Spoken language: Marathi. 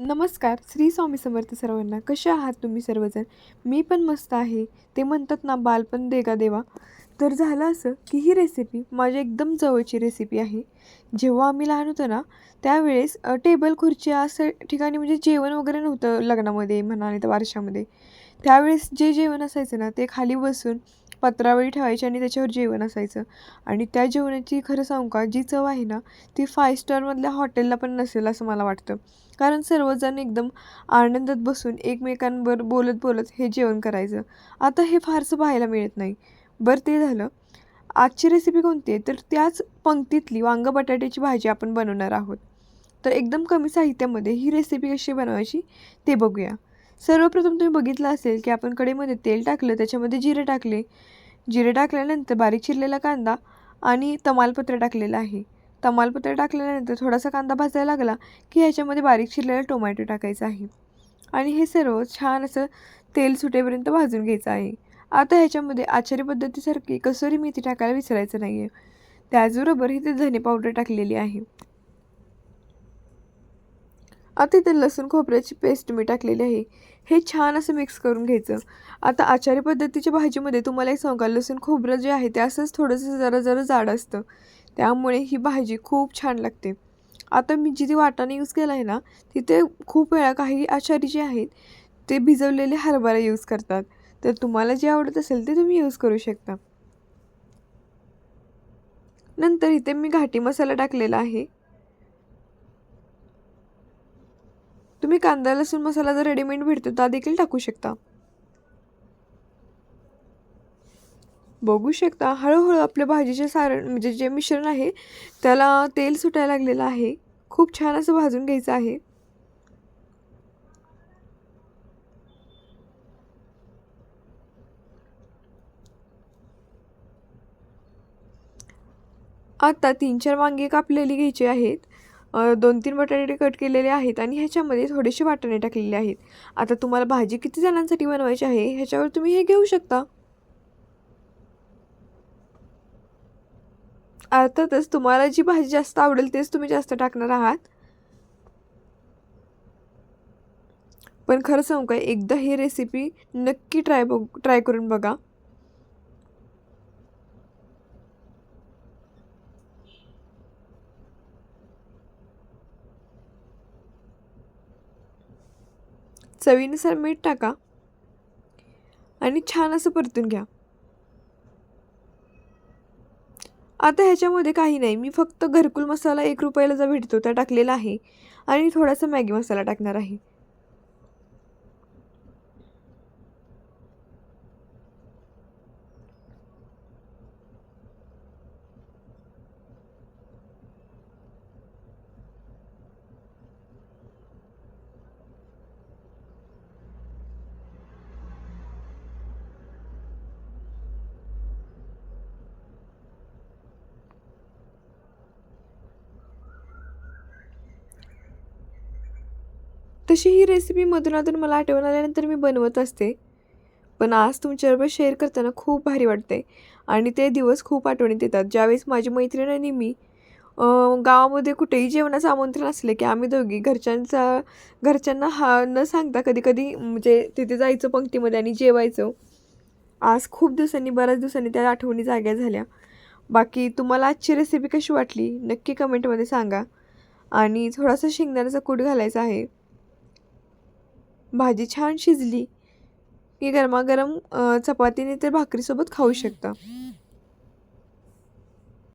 नमस्कार श्री स्वामी समर्थ सर्वांना. कसे आहात तुम्ही सर्वजण? मी पण मस्त आहे. ते म्हणतात ना बालपण देगा देवा. तर झालं असं की ही रेसिपी माझी एकदम जवळची रेसिपी आहे. जेव्हा आम्ही लहान होतो ना त्यावेळेस टेबल खुर्ची असं ठिकाणी म्हणजे जेवण वगैरे नव्हतं लग्नामध्ये म्हणा नाही तर वारशामध्ये. त्यावेळेस जे जेवण असायचं ना ते खाली बसून पत्रावळी ठेवायची आणि त्याच्यावर जेवण असायचं. आणि त्या जेवणाची खरं सांगू का जी चव आहे ना ती फाय स्टारमधल्या हॉटेलला पण नसेल असं मला वाटतं. कारण सर्वजण एकदम आनंदात बसून एकमेकांवर बोलत बोलत हे जेवण करायचं. आता हे फारसं पाहायला मिळत नाही. बरं ते झालं. आजची रेसिपी कोणती आहे? तर त्याच पंक्तीतली वांग बटाट्याची भाजी आपण बनवणार आहोत. तर एकदम कमी साहित्यामध्ये ही रेसिपी कशी बनवायची ते बघूया. सर्वप्रथम तुम्ही बघितलं असेल की आपण कढईमध्ये तेल टाकलं त्याच्यामध्ये जिरे टाकले. जिरे टाकल्यानंतर बारीक चिरलेला कांदा आणि तमालपत्र टाकलेलं आहे. तमालपत्र टाकल्यानंतर थोडासा कांदा भाजायला लागला की ह्याच्यामध्ये बारीक चिरलेला टोमॅटो टाकायचा आहे. आणि हे सर्व छान असं तेल सुटेपर्यंत भाजून घ्यायचं आहे. आता ह्याच्यामध्ये आचारी पद्धतीसारखी कसोरी मेथी टाकायला विसरायचं नाही आहे त्याचबरोबर इथे धने पावडर टाकलेली आहे. आता इथे लसूण खोबऱ्याची पेस्ट मी टाकलेली आहे. हे छान असं मिक्स करून घ्यायचं. आता आचारी पद्धतीच्या भाजीमध्ये तुम्हाला एक सांगा लसूण खोबरं जे आहे ते असंच थोडंसं जरा जरा जाड असतं. त्यामुळे ही भाजी खूप छान लागते. आता मी जिथे वाटाणे यूज केला आहे ना तिथे खूप वेळा काही आचारी जे आहेत ते भिजवलेले हरभरा यूज करतात. तर तुम्हाला जे आवडत असेल ते तुम्ही यूज करू शकता. नंतर इथे मी घाटी मसाला टाकलेला आहे. तुम्ही कांदा लसूण मसाला जर रेडीमेड भेटतो ता देखील टाकू शकता. बघू शकता हळूहळू आपल्या भाजीचे सारण म्हणजे जे मिश्रण आहे त्याला तेल सुटायला लागलेलं आहे. खूप छान असं भाजून घ्यायचं आहे. आता तीन चार वांगे कापलेली घ्यायची आहेत. दोन तीन बटाटे कट केलेले आहेत आणि ह्याच्यामध्ये थोडेसे वाटाणे टाकलेले आहेत. आता तुम्हाला भाजी किती जणांसाठी बनवायची आहे ह्याच्यावर तुम्ही हे घेऊ शकता. अर्थातच तुम्हाला जी भाजी जास्त आवडेल तेच तुम्ही जास्त टाकणार आहात. पण खरं सांगू काय एकदा ही रेसिपी नक्की ट्राय बघ ट्राय करून बघा. चवीनुसार मीठ टाका आणि छान असं परतून घ्या. आता ह्याच्यामध्ये काही नाही मी फक्त घरकुल मसाला एक रुपयाला जो भेटतो त्या टाकलेला आहे आणि थोडासा मॅगी मसाला टाकणार आहे. तशी ही रेसिपी मधून मला आठवण आल्यानंतर मी बनवत असते. पण आज तुमच्याबरोबर शेअर करताना खूप भारी वाटते आणि ते दिवस खूप आठवणीत येतात. ज्यावेळेस माझी मैत्रीण आणि मी गावामध्ये कुठेही जेवणाचं आमंत्रण असले की आम्ही दोघी घरच्यांचा घरच्यांना हा न सांगता कधी कधी म्हणजे तिथे जायचं पंक्तीमध्ये आणि जेवायचं. आज खूप दिवसांनी बऱ्याच दिवसांनी त्या आठवणी जाग्या झाल्या. बाकी तुम्हाला आजची रेसिपी कशी वाटली? नक्की कमेंटमध्ये सांगा. आणि थोडासा शेंगदाण्याचा कूट घालायचा आहे. भाजी छान शिजली. की गरमागरम चपातीने तर भाकरीसोबत खाऊ शकता.